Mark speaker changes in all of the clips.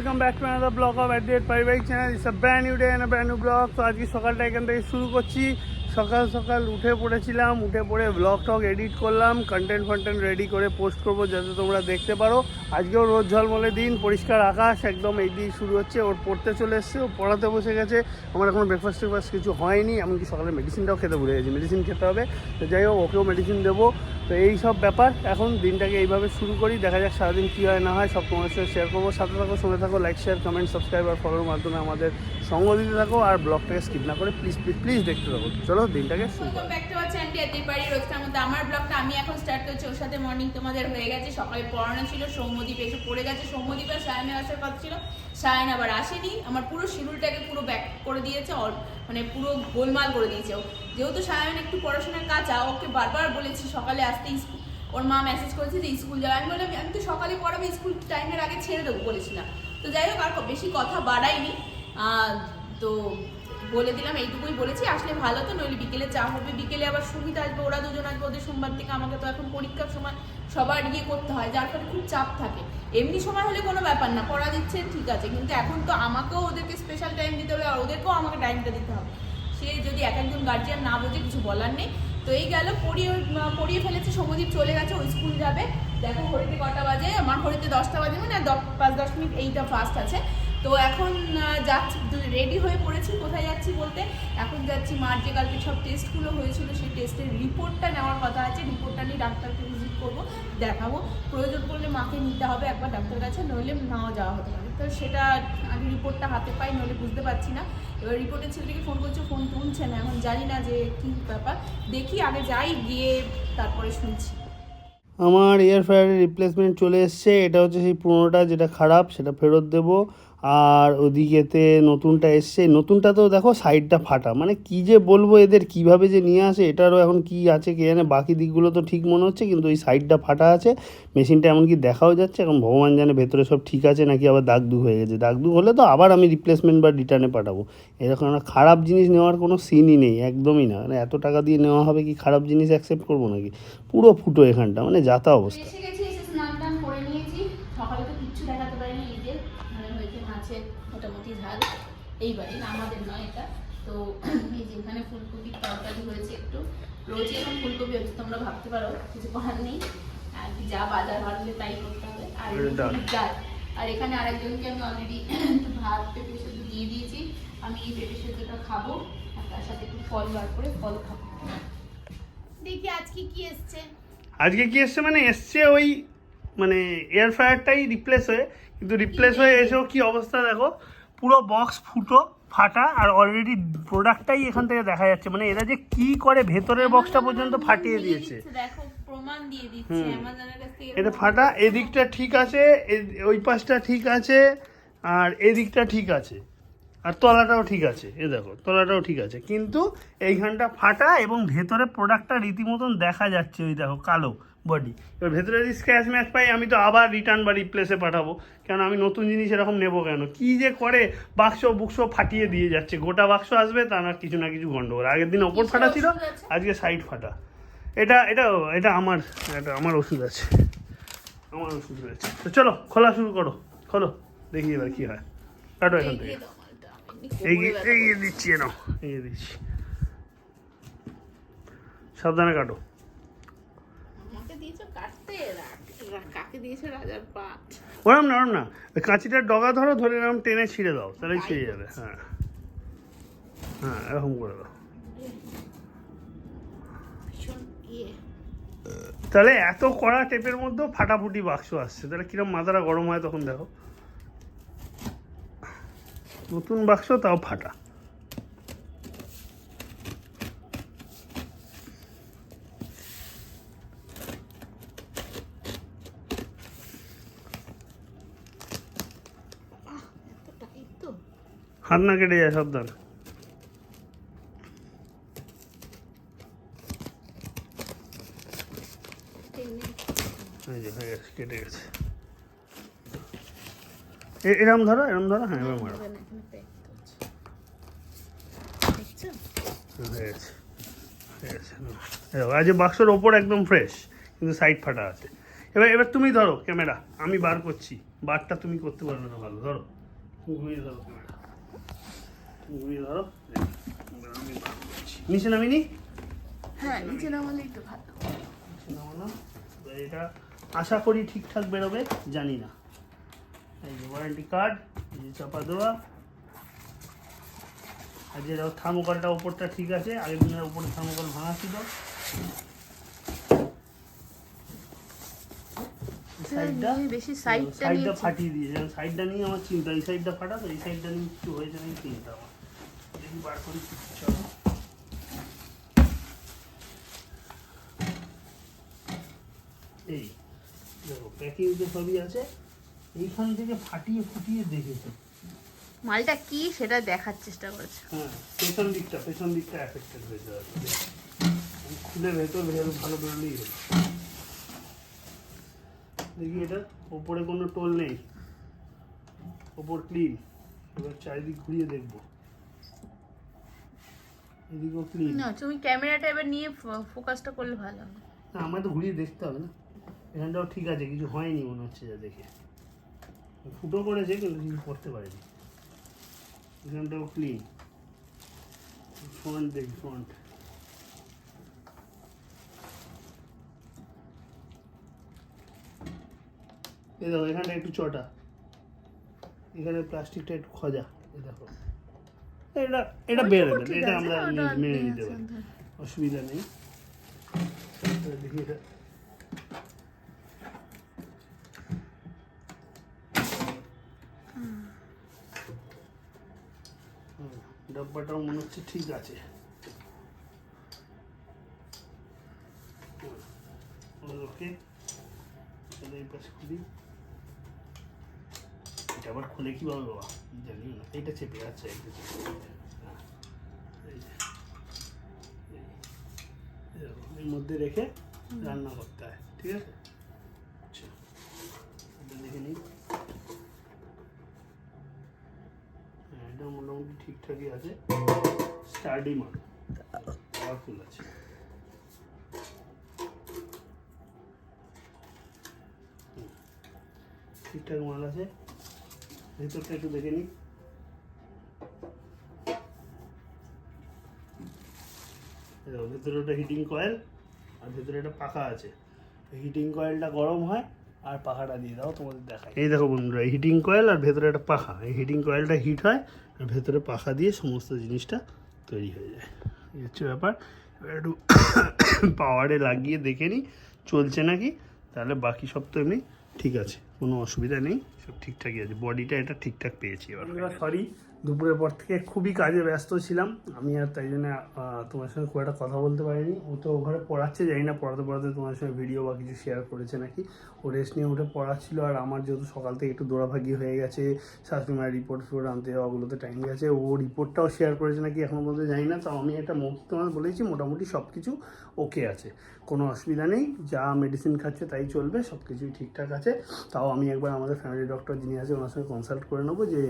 Speaker 1: Welcome back to another blog of at date পারিবারিক channel it's a brand new day and brand blog তো আজকে সকালটা এখান থেকে শুরু করছি। সকাল সকাল উঠে পড়েছিলাম, উঠে পড়ে ব্লগ টক এডিট করলাম কন্টেন্ট ফন্টেন্ট রেডি করে পোস্ট করব যাতে তোমরা দেখতে পারো। আজকেও রোদ ঝলমলে দিন, পরিষ্কার আকাশ, একদম এই দিয়ে শুরু হচ্ছে। ওর পড়তে চলে এসছে, ও পড়াতে বসে গেছে। আমার এখনও ব্রেকফাস্ট টেকফাস্ট কিছু হয়নি, এমনকি সকালে মেডিসিনটাও খেতে ভুলে গেছি। মেডিসিন খেতে হবে। তো যাই হোক, ওকেও মেডিসিন দেবো। তো এই সব ব্যাপার। এখন দিনটাকে এইভাবে শুরু করি। দেখা যাক সারাদিন কী হয়, না হয় সব তোমাদের সাথে শেয়ার করব। সাথে থাকো শুনে থাকো লাইক শেয়ার কমেন্ট সাবস্ক্রাইব আর ফলোর মাধ্যমে আমাদের সঙ্গ দিতে থাকো। আর ব্লগটাকে স্কিপ না করে প্লিজ প্লিজ প্লিজ দেখতে থাকো। চলো দিনটাকে শুরু
Speaker 2: welcome back to our channel এতে পারি রোজকার মধ্যে আমার ব্লগটা আমি এখন স্টার্ট করছি। ওর সাথে মর্নিং তোমাদের হয়ে গেছে। সকালে পড়ানো ছিল, সৌম্যদীপ এসে পড়ে গেছে। সৌম্যদীপ আর সায়নের আসার কথা ছিল। সায়ন আবার আসেনি। আমার পুরো শিডিউলটাকে পুরো ব্যাক করে দিয়েছে। মানে পুরো গোলমাল করে দিয়েছে ও। যেহেতু সায়ন একটু পড়াশোনার কাঁচা ওকে বারবার বলেছি সকালে আসতে স্কুল, ওর মা মেসেজ করেছে যে স্কুল যাবে। আমি বললাম, আমি তো সকালে পড়াবো, স্কুল টাইমের আগে ছেড়ে দেবো, বলেছিলাম। তো যাই হোক, আর বেশি কথা বাড়াইনি। তো বলে দিলাম, এইটুকুই বলেছি। আসলে ভালো তো, নইলে বিকেলে চা হবে, বিকেলে আবার সুবিধা আসবে, ওরা দুজন আসবে, ওদের সোমবার থেকে আমাকে তো এখন পরীক্ষার সময় সবার ইয়ে করতে হয়, যার ফলে খুব চাপ থাকে। এমনি সময় হলে কোনো ব্যাপার না, পড়া দিচ্ছে, ঠিক আছে। কিন্তু এখন তো আমাকেও ওদেরকে স্পেশাল টাইম দিতে হবে, আর ওদেরকেও আমাকে টাইমটা দিতে হবে। সে যদি এক একজন গার্জিয়ান না বোঝে, কিছু বলার নেই। তো এই গেল, পড়িয়ে পড়িয়ে ফেলেছে সমদীপ চলে গেছে ওই স্কুল যাবে। দেখো, ঘড়িতে কটা বাজে? আমার ঘড়িতে দশটা বাজে মানে পাঁচ, দশ মিনিট, এইটা ফার্স্ট আছে। তো এখন যাচ্ছি রেডি হয়ে পড়েছি, কোথায় যাচ্ছি বলতে? এখন যাচ্ছি মার যে কালকে সব টেস্টগুলো হয়েছিল, সেই টেস্টের রিপোর্টটা নেওয়ার কথা আছে। রিপোর্টটা নিয়ে ডাক্তারকে ভিজিট করব, দেখাবো। প্রয়োজন পড়লে মাকে নিতে হবে একবার ডাক্তার কাছে, নইলে নাও যাওয়া হতে পারে। তো সেটা আগে রিপোর্টটা হাতে পাই, নইলে বুঝতে পারছি না। এবার রিপোর্টের ছেলেটিকে ফোন করছে ফোন তুলছে না, এখন জানি না যে কী ব্যাপার। দেখি আগে যাই, গিয়ে তারপরে শুনছি।
Speaker 1: আমার এয়ার ফ্রায়ারের রিপ্লেসমেন্ট চলে এসছে, এটা হচ্ছে সেই পুরোনোটা, যেটা খারাপ, সেটা ফেরত দেবো। আর ওদিকেতে নতুনটা এসছে। নতুনটা তো দেখো সাইডটা ফাটা। মানে কি যে বলব এদের, কীভাবে যে নিয়ে আসে এটারও এখন কি আছে কে জানে। বাকি দিকগুলো তো ঠিক মনে হচ্ছে, কিন্তু ওই সাইডটা ফাটা আছে। মেশিনটা এমনকি দেখাও যাচ্ছে। এখন ভগবান জানে ভেতরে সব ঠিক আছে নাকি আবার দাগ দুগ হয়ে গেছে। দাগ দুগ হলে তো আবার আমি রিপ্লেসমেন্ট বা রিটার্নে পাঠাবো। এরকম একটা খারাপ জিনিস নেওয়ার কোনো সিনই নেই, একদমই না। মানে এত টাকা দিয়ে নেওয়া হবে কি খারাপ জিনিস অ্যাকসেপ্ট করব নাকি? পুরো ফুটো এখানটা মানে যাতা অবস্থা
Speaker 2: এসে গেছি এসে স্নান টান করে নিয়েছি সকালে তো কিচ্ছু দেখাতে পারিনি এই যে মানে হয়েছে মাছের মোটামুটি ঝাল। এই বাড়ি না আমাদের নয় এটা। তো এই যে এখানে ফুলকপির তরকারি হয়েছে একটু রোজই এখন ফুলকপি হচ্ছে তোমরা ভাবতে পারো কিছু করার নেই। আর যা বাজার বাড়লে তাই করতে হবে। আর।
Speaker 1: ডাল।
Speaker 2: আর এখানে আরেকজনকে আমি অলরেডি ভাত পেঁপে সেদ্ধ দিয়ে দিয়েছি। আমি এই পেঁপে সেদ্ধটা খাব আর তার সাথে একটু ফল বার করে ফল খাব। দেখি আজকে কি এসছে।
Speaker 1: আজকে কি এসছে মানে এসছে ওই মানে এয়ার ফ্রায়ারটাই রিপ্লেস হয়ে কিন্তু রিপ্লেস হয়ে এসেও কি অবস্থা দেখো? পুরো বক্স ফুটো ফাটা আর অলরেডি প্রোডাক্টটাই এখান থেকে দেখা যাচ্ছে। মানে এরা যে কি করে ভেতরের বক্সটা পর্যন্ত ফাটিয়ে দিয়েছে। এটা ফাটা এদিকটা ঠিক আছে ওই পাশটা ঠিক আছে আর এদিকটা ঠিক আছে। আর তলাটাও ঠিক আছে এ দেখো তলাটাও ঠিক আছে। কিন্তু এইখানটা ফাটা এবং ভেতরে প্রোডাক্টটা রীতিমতন দেখা যাচ্ছে ওই দেখো কালো। বডি এবার ভেতরে যদি স্ক্র্যাচ ম্যাচ পাই আমি তো আবার রিটার্ন বা রিপ্লেসে পাঠাবো। কেন আমি নতুন জিনিস এরকম নেব কেন? কি যে করে বাক্স বুকস ফাটিয়ে দিয়ে যাচ্ছে। গোটা বাক্স আসবে তা না কিছু না কিছু গন্ডগোল। আগের দিন ওপর ফাটা ছিল আজকে সাইড ফাটা। এটা এটা এটা আমার এটা আমার ওষুধ আছে। আমার ওষুধ রয়েছে তো চলো খোলা শুরু করো। খোলো দেখি এবার কী হয়। কাটো এখান থেকে।
Speaker 2: এগিয়ে
Speaker 1: এগিয়ে দিচ্ছি এ নাও এগিয়ে দিচ্ছি। সাবধানে কাটো
Speaker 2: আমাকে দিয়েছ কাটতে রাখ- রা- কাকে দিয়েছ রাজার পাট?
Speaker 1: ওরম না ওরম না। কাঁচিটার ডগা ধরো ধরে এরকম টেনে ছিঁড়ে দাও তাহলে ছিঁড়ে যাবে হ্যাঁ। হ্যাঁ এরকম করে দাও।
Speaker 2: ইয়ে।
Speaker 1: তাহলে এত কড়া টেপের মধ্যেও ফাটাফুটি বাক্স আসছে। তাহলে কিরম মাথাটা গরম হয় তখন দেখো। নতুন বাক্স তাও ফাটা
Speaker 2: এত টাইট তো
Speaker 1: হাত না কেটে যায়, সাবধান। কেটে গেছে। এরম ধরো এরম ধরো হ্যাঁ এবার মারো। আজ বাক্সর ওপর একদম ফ্রেশ কিন্তু সাইড ফাটা আছে। এবার এবার তুমি ধরো, ক্যামেরা, আমি বার করছি। বারটা তুমি করতে পারবে না ভালো, ধরো। ঘুরিয়ে ধরো। ক্যামেরা ঘুরিয়ে ধরো নিচে নামিনি?
Speaker 2: হ্যাঁ নিচে নামালেই তো ভালো।
Speaker 1: নিচে নামালাম এটা আশা করি ঠিকঠাক বেরোবে জানি না। এই যে ওয়ারেন্টি কার্ড এই যে চাপা দেওয়া। আর যে থার্মোকলটা ওপরটা ঠিক আছে আগের দিনের উপরে থার্মোকল ভাঙা ছিল। সাইডটা
Speaker 2: বেশি সাইডটা
Speaker 1: সাইডটা ফাটিয়ে দিয়েছে। সাইডটা নিয়ে আমার চিন্তা এই সাইডটা ফাটা তো এই সাইডটা নিয়ে কিছু হয়েছে নাকি চিন্তা আমার। বার করি চলো। এই দেখো প্যাকিং তো সবই আছে। এইখান থেকে ফাটিয়ে ফুটিয়ে দেখেছে?
Speaker 2: মালটা কি সেটা দেখার চেষ্টা করেছে।
Speaker 1: হ্যাঁ পেছন দিকটা পেছন দিকটা অ্যাফেক্টেড হয়েছে আর খুলে ভেতর ভেতর ভালো বেরোলেই হলো দেখি এটা ওপরে কোনো টোল নেই। ওপর ক্লিন এবার চারিদিক ঘুরিয়ে দেখব। এদিকেও ক্লিন
Speaker 2: না তুমি ক্যামেরাটা এবার নিয়ে ফোকাসটা করলে ভালো হবে।
Speaker 1: না আমায় তো ঘুরিয়ে দেখতে হবে না। এখানটাও ঠিক আছে কিছু হয়নি মনে হচ্ছে যা দেখে। ফুটো করেছে কিন্তু কিছু করতে পারেনি। এখানটাও ক্লিন ফ্রন্ট দেখি ফ্রন্ট এই দেখো এখানটা একটু চটা। এখানে প্লাস্টিকটা একটু খজা এই দেখো। এটা এটা বেরোবে
Speaker 2: ঠিক
Speaker 1: এটা আমরা মেনে নিতে পারি। অসুবিধা নেই। দেখি এটা হুম, ডাব্বাটাও মনে হচ্ছে ঠিক আছে। ওকে এই পাশে খুলি। আবার খুলে কীভাবে বাবা জানি না এইটা চেপে আছে হ্যাঁ এর মধ্যে রেখে রান্না করতে হয় ঠিক আছে আচ্ছা এটা দেখে নিই হ্যাঁ এটা মোটামুটি ঠিকঠাকই আছে স্টার্ডি মাল পাওয়ারফুল আছে ঠিকঠাক মাল আছে ভেতরটা একটু দেখে নিই। ভেতরে ওটা হিটিং কয়েল আর ভেতরে একটা পাখা আছে। হিটিং কয়েলটা গরম হয় আর পাখাটা দিয়ে দাও, তোমাদের দেখাই। এই দেখো বন্ধুরা হিটিং কয়েল আর ভেতরে একটা পাখা। এই হিটিং কয়েলটা হিট হয় আর ভেতরে পাখা দিয়ে সমস্ত জিনিসটা তৈরি হয়ে যায়। এই হচ্ছে ব্যাপার। এবার একটু পাওয়ারে লাগিয়ে দেখে নিই, চলছে নাকি? তাহলে বাকি সব তো এমনি ঠিক আছে কোনো অসুবিধা নেই সব ঠিকঠাকই আছে। বডিটা এটা ঠিকঠাক পেয়েছি এবার। সরি দুপুরের পর থেকে খুবই কাজে ব্যস্ত ছিলাম। আমি আর তাই জন্য তোমার সঙ্গে খুব একটা কথা বলতে পারিনি। ও তো ঘরে পড়াচ্ছে, জানি না পড়াতে পড়াতে তোমার সঙ্গে ভিডিও বা কিছু শেয়ার করেছে নাকি। ও রেস্ট নিয়ে উঠে পড়াচ্ছিল আর আমার যেহেতু সকাল থেকে একটু দৌড়াভাগি হয়ে গেছে শাশুড়িমার রিপোর্ট ফিপোর্ট আনতে যাওয়া ওগুলোতে টাইম গেছে। ও রিপোর্টটাও শেয়ার করেছে নাকি এখনও পর্যন্ত জানি না। তো আমি একটা মৌখিক তোমার বলেছি, মোটামুটি সব কিছু ওকে আছে। কোনো অসুবিধা নেই, যা মেডিসিন খাচ্ছে তাই চলবে সব কিছুই ঠিকঠাক আছে। তাও আমি একবার আমাদের ফ্যামিলি ডক্টর যিনি আছে, ওনার সঙ্গে কনসাল্ট করে নেব যে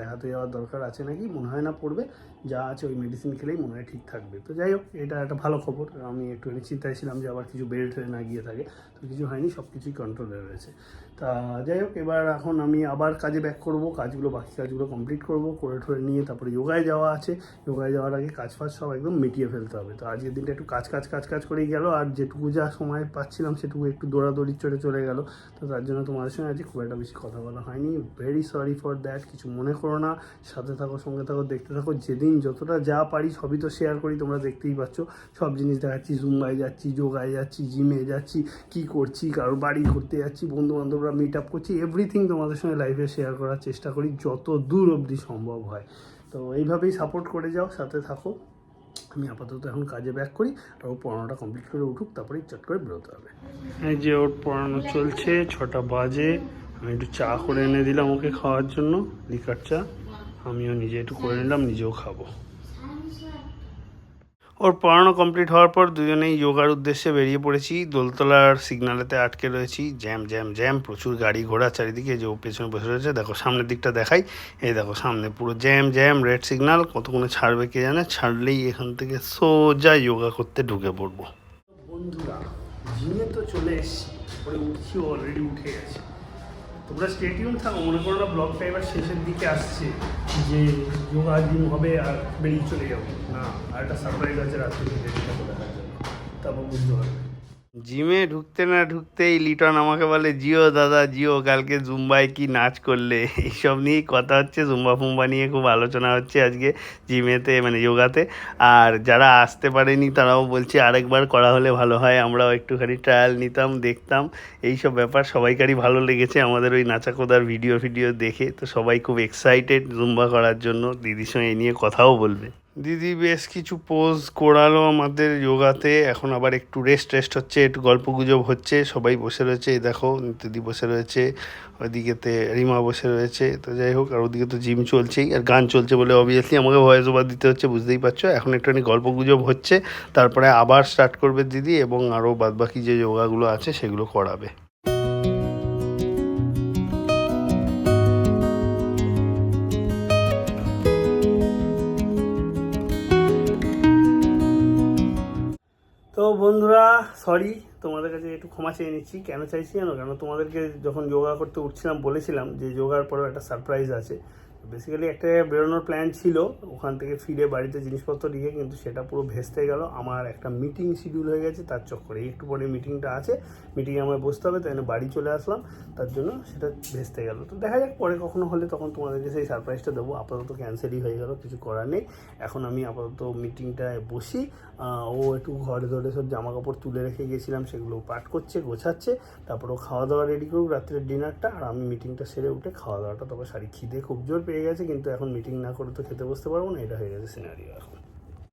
Speaker 1: দেখাতে যাওয়ার দরকার আছে নাকি? মনে হয় না পড়বে। যা আছে ওই মেডিসিন খেলেই মনে হয় ঠিক থাকবে। তো যাই হোক, এটা একটা ভালো খবর। আমি একটুখানি চিন্তায় ছিলাম যে আবার কিছু বেল্ট হয়ে না গিয়ে থাকে। তো কিছু হয়নি সব কিছুই কন্ট্রোলে রয়েছে। তা যাই হোক, এবার এখন আমি আবার কাজে ব্যাক করব। কাজগুলো, বাকি কাজগুলো কমপ্লিট করব। করে ঠরে নিয়ে তারপরে যোগায় যাওয়া আছে। যোগায় যাওয়ার আগে কাজ ফাজ সব একদম মিটিয়ে ফেলতে হবে। তো আজকের দিনটা একটু কাজ কাজ কাজ কাজ করেই গেল। আর যেটুকু যা সময় পাচ্ছিলাম, সেটুকু একটু দৌড়াদৌড়ি চড়ে চলে গেল। তো তার জন্য তোমাদের সঙ্গে আজকে খুব একটা বেশি কথা বলা হয়নি। ভেরি সরি ফর দ্যাট কিছু মনে করো না। সাথে থাকো, সঙ্গে থাকো, দেখতে থাকো, যেদিন যতটা যা পারি সবই তো শেয়ার করি, তোমরা দেখতেই পাচ্ছ। সব জিনিস দেখাচ্ছি জুম্বায় যাচ্ছি যোগায় যাচ্ছি জিমে যাচ্ছি, কি করছি, কারোর বাড়ি ঘুরতে যাচ্ছি বন্ধু বান্ধবরা মিট আপ করছি এভরিথিং তোমাদের সঙ্গে লাইফে শেয়ার করার চেষ্টা করি, যত দূর অবধি সম্ভব হয়। তো এইভাবেই সাপোর্ট করে যাও, সাথে থাকো। আমি আপাতত এখন কাজে ব্যাক করি, আর ও পড়ানোটা কমপ্লিট করে উঠুক তারপরে চট করে বেরোতে হবে। এই যে ওর পড়ানো চলছে, ছটা বাজে, আমি একটু চা করে এনে দিলাম ওকে খাওয়ার জন্য লিকার চা। আমিও নিজে একটু করে নিলাম নিজেও খাব। ওর পড়ানো কমপ্লিট হওয়ার পর দুজনেই যোগার উদ্দেশ্যে বেরিয়ে পড়েছি। দোলতলার সিগনালেতে আটকে রয়েছি। জ্যাম জ্যাম জ্যাম প্রচুর গাড়ি ঘোড়া চারিদিকে যে ও পেছনে বসে রয়েছে। দেখো সামনের দিকটা দেখাই। এই দেখো সামনে পুরো জ্যাম জ্যাম রেড সিগনাল কতক্ষণে ছাড়বে কে জানে? ছাড়লেই এখান থেকে সোজা যোগা করতে ঢুকে পড়ব। বন্ধুরা জিমে তো চলে এসছি। পরে উঠছি অলরেডি উঠে গেছে। তোমরা স্টেডিয়াম থাকো মনে করো না ব্লগটা এবার শেষের দিকে আসছে যে যোগা জিম হবে আর বেরিয়ে চলে যাব। না আর একটা সারপ্রাইজ আছে রাত্রি দেখা দেখার জন্য। তারপর বুঝতে পারবে জিমে ঢুকতে না ঢুকতেই লিটন আমাকে বলে, জিও দাদা, জিও, কালকে জুম্বায় কি নাচ করলে? এইসব নিয়েই কথা হচ্ছে, জুম্বা ফুম্বা নিয়ে খুব আলোচনা হচ্ছে আজকে জিমেতে মানে যোগাতে। আর যারা আসতে পারেনি, তারাও বলছে, আরেকবার করা হলে ভালো হয়। আমরাও একটুখানি ট্রায়াল নিতাম, দেখতাম। এই সব ব্যাপার সবাইকারই ভালো লেগেছে, আমাদের ওই নাচাকোদার ভিডিও ভিডিও দেখে। তো সবাই খুব এক্সাইটেড জুম্বা করার জন্য। দিদির সঙ্গে এই নিয়ে কথাও বলবে। দিদি বেশ কিছু পোজ করালো আমাদের যোগাতে এখন আবার একটু রেস্ট রেস্ট হচ্ছে, একটু গল্প গুজব হচ্ছে, সবাই বসে রয়েছে, এই দেখো, দিদি বসে রয়েছে, ওইদিকেতে রিমা বসে রয়েছে, তো যাই হোক, আর ওদিকে তো জিম চলছেই, আর গান চলছে বলে অবভিয়াসলি আমাকে ভয়েস ওভার দিতে হচ্ছে, বুঝতেই পারছ? এখন একটুখানি গল্প গুজব হচ্ছে, তারপরে আবার স্টার্ট করবে দিদি, এবং আরও বাদবাকি যে যোগাগুলো আছে, সেগুলো করাবে। তো বন্ধুরা সরি তোমাদের কাছে একটু ক্ষমা চেয়ে নিচ্ছি। কেন চাইছি জানো? কেন তোমাদেরকে যখন যোগা করতে উঠছিলাম, বলেছিলাম যে যোগার পরেও একটা সারপ্রাইজ আছে। বেসিক্যালি একটা বেরোনোর প্ল্যান ছিল, ওখান থেকে ফিরে বাড়িতে জিনিসপত্র রেখে কিন্তু সেটা পুরো ভেস্তে গেল। আমার একটা মিটিং শিডিউল হয়ে গেছে, তার চক্করে একটু পরে মিটিংটা আছে। মিটিংয়ে আমায় বসতে হবে, তাই বাড়ি চলে আসলাম। তার জন্য সেটা ভেস্তে গেল। তো দেখা যাক, পরে কখনো হলে তখন তোমাদেরকে সেই সারপ্রাইজটা দেবো। আপাতত ক্যান্সেলই হয়ে গেল, কিছু করার নেই। এখন আমি আপাতত মিটিংটায় বসি। ও একটু ঘরে ধরে সব জামা কাপড় তুলে রেখে গেছিলাম, সেগুলো পাট করছে, গোছাচ্ছে। তারপর ও খাওয়া দাওয়া রেডি করুক রাত্রের ডিনারটা আর আমি মিটিংটা সেরে উঠে খাওয়া দাওয়াটা তবে শাড়ি খিদে খুব জোর পেয়ে গেছে, কিন্তু এখন মিটিং না করে তো খেতে বসতে পারব না, এটা হয়ে গেছে সিনারিও এখন।